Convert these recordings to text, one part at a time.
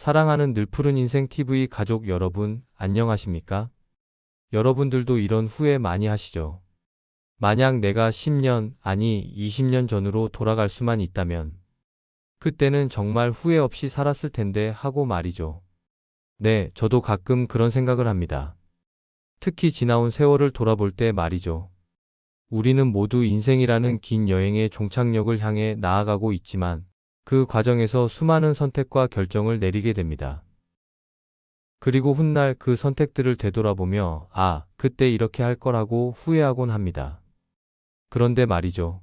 사랑하는 늘푸른 인생 TV 가족 여러분, 안녕하십니까? 여러분들도 이런 후회 많이 하시죠? 만약 내가 10년, 아니 20년 전으로 돌아갈 수만 있다면, 그때는 정말 후회 없이 살았을 텐데 하고 말이죠. 네, 저도 가끔 그런 생각을 합니다. 특히 지나온 세월을 돌아볼 때 말이죠. 우리는 모두 인생이라는 긴 여행의 종착역을 향해 나아가고 있지만, 그 과정에서 수많은 선택과 결정을 내리게 됩니다. 그리고 훗날 그 선택들을 되돌아보며, 아, 그때 이렇게 할 거라고 후회하곤 합니다. 그런데 말이죠.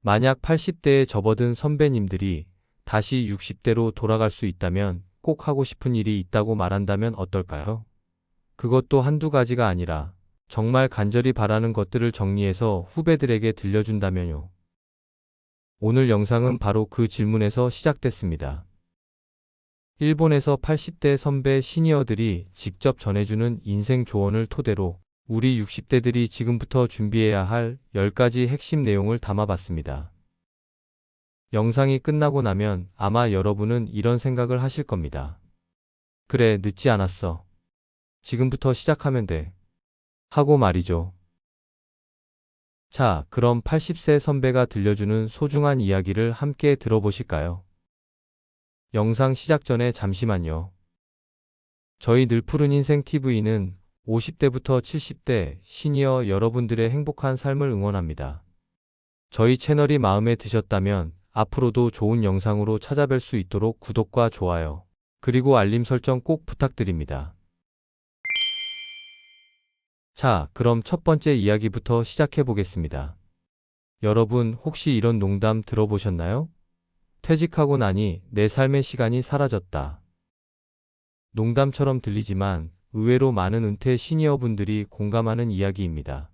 만약 80대에 접어든 선배님들이 다시 60대로 돌아갈 수 있다면 꼭 하고 싶은 일이 있다고 말한다면 어떨까요? 그것도 한두 가지가 아니라 정말 간절히 바라는 것들을 정리해서 후배들에게 들려준다면요. 오늘 영상은 바로 그 질문에서 시작됐습니다. 일본에서 80대 선배 시니어들이 직접 전해주는 인생 조언을 토대로 우리 60대들이 지금부터 준비해야 할 10가지 핵심 내용을 담아봤습니다. 영상이 끝나고 나면 아마 여러분은 이런 생각을 하실 겁니다. 그래, 늦지 않았어. 지금부터 시작하면 돼. 하고 말이죠. 자, 그럼 80세 선배가 들려주는 소중한 이야기를 함께 들어보실까요? 영상 시작 전에 잠시만요. 저희 늘푸른 인생 TV는 50대부터 70대 시니어 여러분들의 행복한 삶을 응원합니다. 저희 채널이 마음에 드셨다면 앞으로도 좋은 영상으로 찾아뵐 수 있도록 구독과 좋아요, 그리고 알림 설정 꼭 부탁드립니다. 자, 그럼 첫 번째 이야기부터 시작해 보겠습니다. 여러분, 혹시 이런 농담 들어보셨나요? 퇴직하고 나니 내 삶의 시간이 사라졌다. 농담처럼 들리지만 의외로 많은 은퇴 시니어분들이 공감하는 이야기입니다.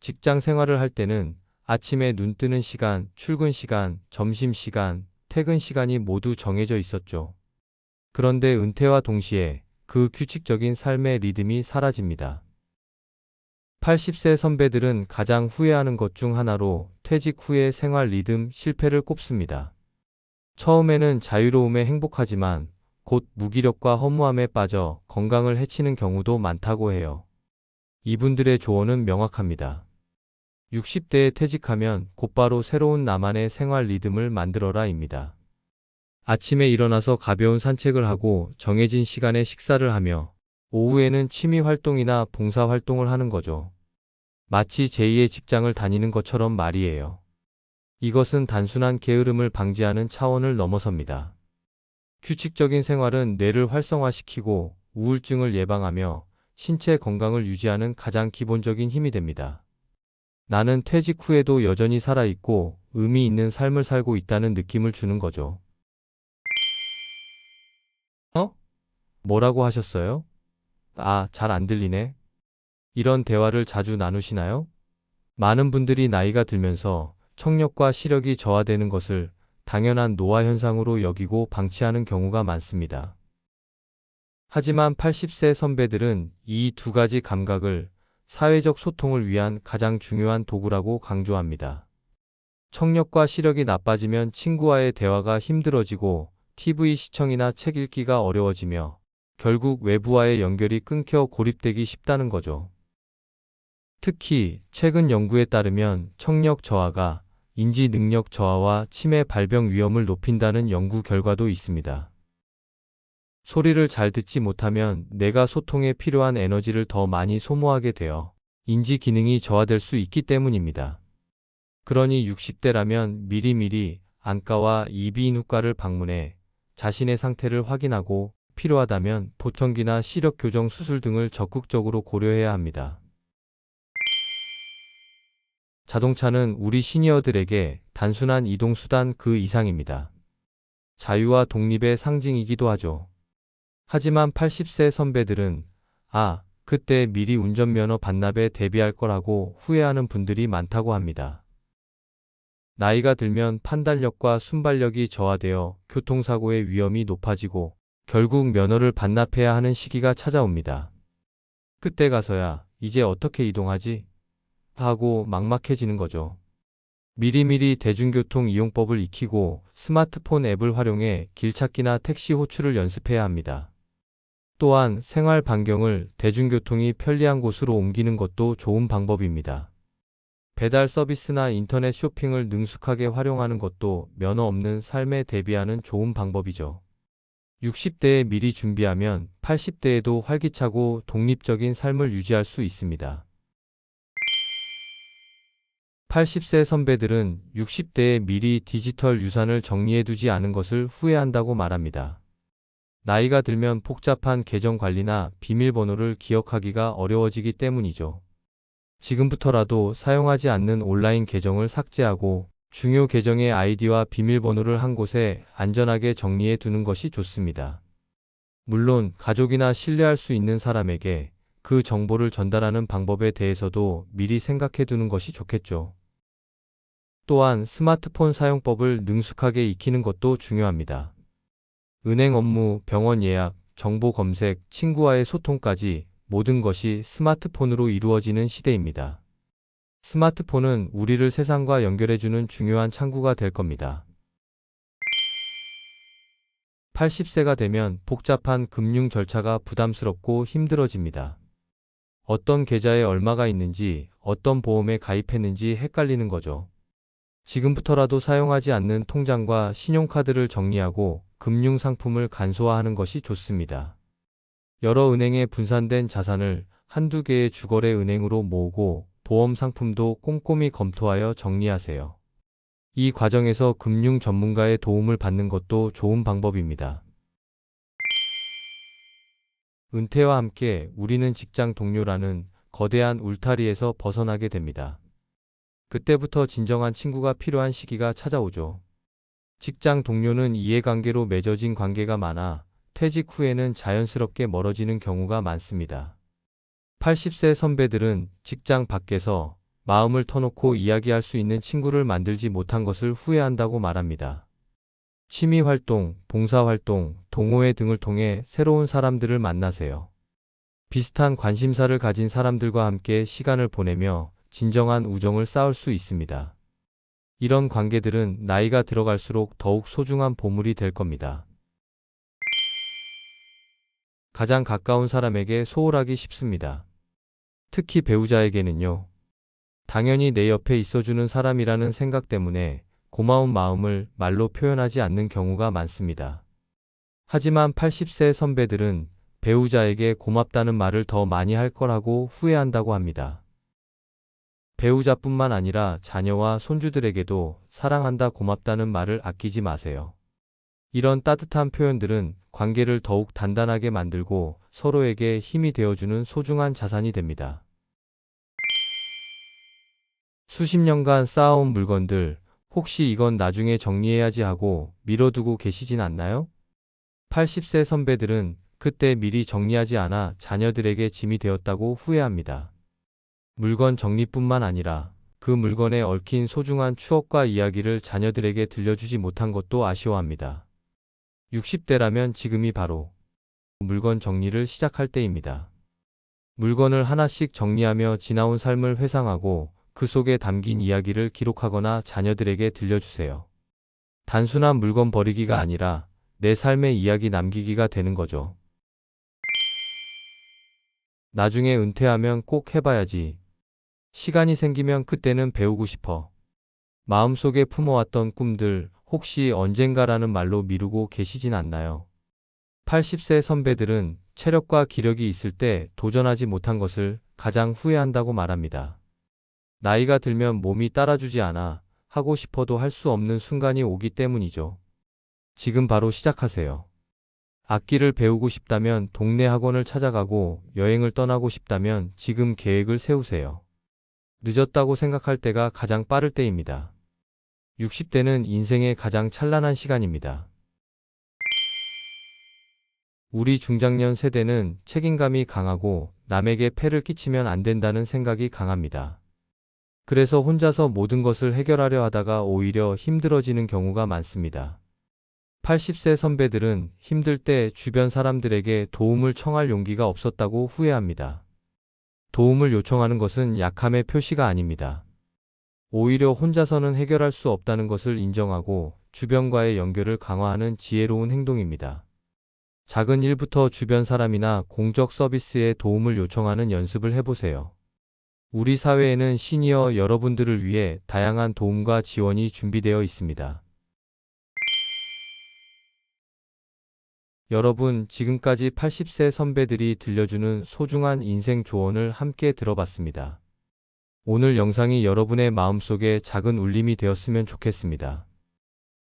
직장 생활을 할 때는 아침에 눈 뜨는 시간, 출근 시간, 점심 시간, 퇴근 시간이 모두 정해져 있었죠. 그런데 은퇴와 동시에 그 규칙적인 삶의 리듬이 사라집니다. 80세 선배들은 가장 후회하는 것 중 하나로 퇴직 후의 생활 리듬 실패를 꼽습니다. 처음에는 자유로움에 행복하지만 곧 무기력과 허무함에 빠져 건강을 해치는 경우도 많다고 해요. 이분들의 조언은 명확합니다. 60대에 퇴직하면 곧바로 새로운 나만의 생활 리듬을 만들어라입니다. 아침에 일어나서 가벼운 산책을 하고 정해진 시간에 식사를 하며 오후에는 취미 활동이나 봉사 활동을 하는 거죠. 마치 제2의 직장을 다니는 것처럼 말이에요. 이것은 단순한 게으름을 방지하는 차원을 넘어섭니다. 규칙적인 생활은 뇌를 활성화시키고 우울증을 예방하며 신체 건강을 유지하는 가장 기본적인 힘이 됩니다. 나는 퇴직 후에도 여전히 살아있고 의미 있는 삶을 살고 있다는 느낌을 주는 거죠. 어? 뭐라고 하셨어요? 아, 잘 안 들리네. 이런 대화를 자주 나누시나요? 많은 분들이 나이가 들면서 청력과 시력이 저하되는 것을 당연한 노화 현상으로 여기고 방치하는 경우가 많습니다. 하지만 80세 선배들은 이 두 가지 감각을 사회적 소통을 위한 가장 중요한 도구라고 강조합니다. 청력과 시력이 나빠지면 친구와의 대화가 힘들어지고 TV 시청이나 책 읽기가 어려워지며 결국 외부와의 연결이 끊겨 고립되기 쉽다는 거죠. 특히 최근 연구에 따르면 청력 저하가 인지 능력 저하와 치매 발병 위험을 높인다는 연구 결과도 있습니다. 소리를 잘 듣지 못하면 내가 소통에 필요한 에너지를 더 많이 소모하게 되어 인지 기능이 저하될 수 있기 때문입니다. 그러니 60대라면 미리미리 안과와 이비인후과를 방문해 자신의 상태를 확인하고 필요하다면 보청기나 시력 교정 수술 등을 적극적으로 고려해야 합니다. 자동차는 우리 시니어들에게 단순한 이동수단 그 이상입니다. 자유와 독립의 상징이기도 하죠. 하지만 80세 선배들은 아, 그때 미리 운전면허 반납에 대비할 거라고 후회하는 분들이 많다고 합니다. 나이가 들면 판단력과 순발력이 저하되어 교통사고의 위험이 높아지고 결국 면허를 반납해야 하는 시기가 찾아옵니다. 그때 가서야 이제 어떻게 이동하지? 하고 막막해지는 거죠. 미리미리 대중교통 이용법을 익히고 스마트폰 앱을 활용해 길찾기나 택시 호출을 연습해야 합니다. 또한 생활 반경을 대중교통이 편리한 곳으로 옮기는 것도 좋은 방법입니다. 배달 서비스나 인터넷 쇼핑을 능숙하게 활용하는 것도 면허 없는 삶에 대비하는 좋은 방법이죠. 60대에 미리 준비하면 80대에도 활기차고 독립적인 삶을 유지할 수 있습니다. 80세 선배들은 60대에 미리 디지털 유산을 정리해두지 않은 것을 후회한다고 말합니다. 나이가 들면 복잡한 계정 관리나 비밀번호를 기억하기가 어려워지기 때문이죠. 지금부터라도 사용하지 않는 온라인 계정을 삭제하고 중요 계정의 아이디와 비밀번호를 한 곳에 안전하게 정리해 두는 것이 좋습니다. 물론 가족이나 신뢰할 수 있는 사람에게 그 정보를 전달하는 방법에 대해서도 미리 생각해 두는 것이 좋겠죠. 또한 스마트폰 사용법을 능숙하게 익히는 것도 중요합니다. 은행 업무, 병원 예약, 정보 검색, 친구와의 소통까지 모든 것이 스마트폰으로 이루어지는 시대입니다. 스마트폰은 우리를 세상과 연결해주는 중요한 창구가 될 겁니다. 80세가 되면 복잡한 금융 절차가 부담스럽고 힘들어집니다. 어떤 계좌에 얼마가 있는지, 어떤 보험에 가입했는지 헷갈리는 거죠. 지금부터라도 사용하지 않는 통장과 신용카드를 정리하고 금융 상품을 간소화하는 것이 좋습니다. 여러 은행에 분산된 자산을 한두 개의 주거래 은행으로 모으고 보험 상품도 꼼꼼히 검토하여 정리하세요. 이 과정에서 금융 전문가의 도움을 받는 것도 좋은 방법입니다. 은퇴와 함께 우리는 직장 동료라는 거대한 울타리에서 벗어나게 됩니다. 그때부터 진정한 친구가 필요한 시기가 찾아오죠. 직장 동료는 이해관계로 맺어진 관계가 많아 퇴직 후에는 자연스럽게 멀어지는 경우가 많습니다. 80세 선배들은 직장 밖에서 마음을 터놓고 이야기할 수 있는 친구를 만들지 못한 것을 후회한다고 말합니다. 취미 활동, 봉사 활동, 동호회 등을 통해 새로운 사람들을 만나세요. 비슷한 관심사를 가진 사람들과 함께 시간을 보내며 진정한 우정을 쌓을 수 있습니다. 이런 관계들은 나이가 들어갈수록 더욱 소중한 보물이 될 겁니다. 가장 가까운 사람에게 소홀하기 쉽습니다. 특히 배우자에게는요. 당연히 내 옆에 있어주는 사람이라는 생각 때문에 고마운 마음을 말로 표현하지 않는 경우가 많습니다. 하지만 80세 선배들은 배우자에게 고맙다는 말을 더 많이 할 거라고 후회한다고 합니다. 배우자뿐만 아니라 자녀와 손주들에게도 사랑한다 고맙다는 말을 아끼지 마세요. 이런 따뜻한 표현들은 관계를 더욱 단단하게 만들고 서로에게 힘이 되어주는 소중한 자산이 됩니다. 수십 년간 쌓아온 물건들, 혹시 이건 나중에 정리해야지 하고 미뤄두고 계시진 않나요? 80세 선배들은 그때 미리 정리하지 않아 자녀들에게 짐이 되었다고 후회합니다. 물건 정리뿐만 아니라 그 물건에 얽힌 소중한 추억과 이야기를 자녀들에게 들려주지 못한 것도 아쉬워합니다. 60대라면 지금이 바로 물건 정리를 시작할 때입니다. 물건을 하나씩 정리하며 지나온 삶을 회상하고 그 속에 담긴 이야기를 기록하거나 자녀들에게 들려주세요. 단순한 물건 버리기가 아니라 내 삶의 이야기 남기기가 되는 거죠. 나중에 은퇴하면 꼭 해봐야지. 시간이 생기면 그때는 배우고 싶어. 마음속에 품어왔던 꿈들 혹시 언젠가라는 말로 미루고 계시진 않나요? 80세 선배들은 체력과 기력이 있을 때 도전하지 못한 것을 가장 후회한다고 말합니다. 나이가 들면 몸이 따라주지 않아 하고 싶어도 할 수 없는 순간이 오기 때문이죠. 지금 바로 시작하세요. 악기를 배우고 싶다면 동네 학원을 찾아가고 여행을 떠나고 싶다면 지금 계획을 세우세요. 늦었다고 생각할 때가 가장 빠를 때입니다. 60대는 인생의 가장 찬란한 시간입니다. 우리 중장년 세대는 책임감이 강하고 남에게 폐를 끼치면 안 된다는 생각이 강합니다. 그래서 혼자서 모든 것을 해결하려 하다가 오히려 힘들어지는 경우가 많습니다. 80세 선배들은 힘들 때 주변 사람들에게 도움을 청할 용기가 없었다고 후회합니다. 도움을 요청하는 것은 약함의 표시가 아닙니다. 오히려 혼자서는 해결할 수 없다는 것을 인정하고 주변과의 연결을 강화하는 지혜로운 행동입니다. 작은 일부터 주변 사람이나 공적 서비스에 도움을 요청하는 연습을 해보세요. 우리 사회에는 시니어 여러분들을 위해 다양한 도움과 지원이 준비되어 있습니다. 여러분, 지금까지 80세 선배들이 들려주는 소중한 인생 조언을 함께 들어봤습니다. 오늘 영상이 여러분의 마음속에 작은 울림이 되었으면 좋겠습니다.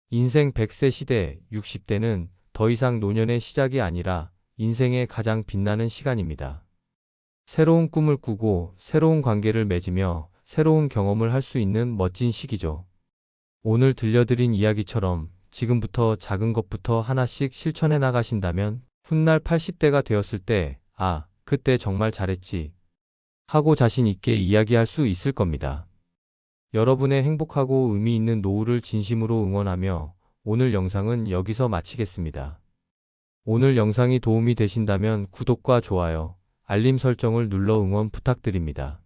인생 100세 시대, 60대는 더 이상 노년의 시작이 아니라 인생의 가장 빛나는 시간입니다. 새로운 꿈을 꾸고 새로운 관계를 맺으며 새로운 경험을 할 수 있는 멋진 시기죠. 오늘 들려드린 이야기처럼 지금부터 작은 것부터 하나씩 실천해 나가신다면 훗날 80대가 되었을 때, 아, 그때 정말 잘했지. 하고 자신 있게 이야기할 수 있을 겁니다. 여러분의 행복하고 의미 있는 노후를 진심으로 응원하며 오늘 영상은 여기서 마치겠습니다. 오늘 영상이 도움이 되신다면 구독과 좋아요, 알림 설정을 눌러 응원 부탁드립니다.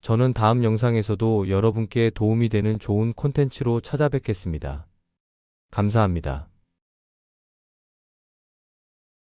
저는 다음 영상에서도 여러분께 도움이 되는 좋은 콘텐츠로 찾아뵙겠습니다. 감사합니다.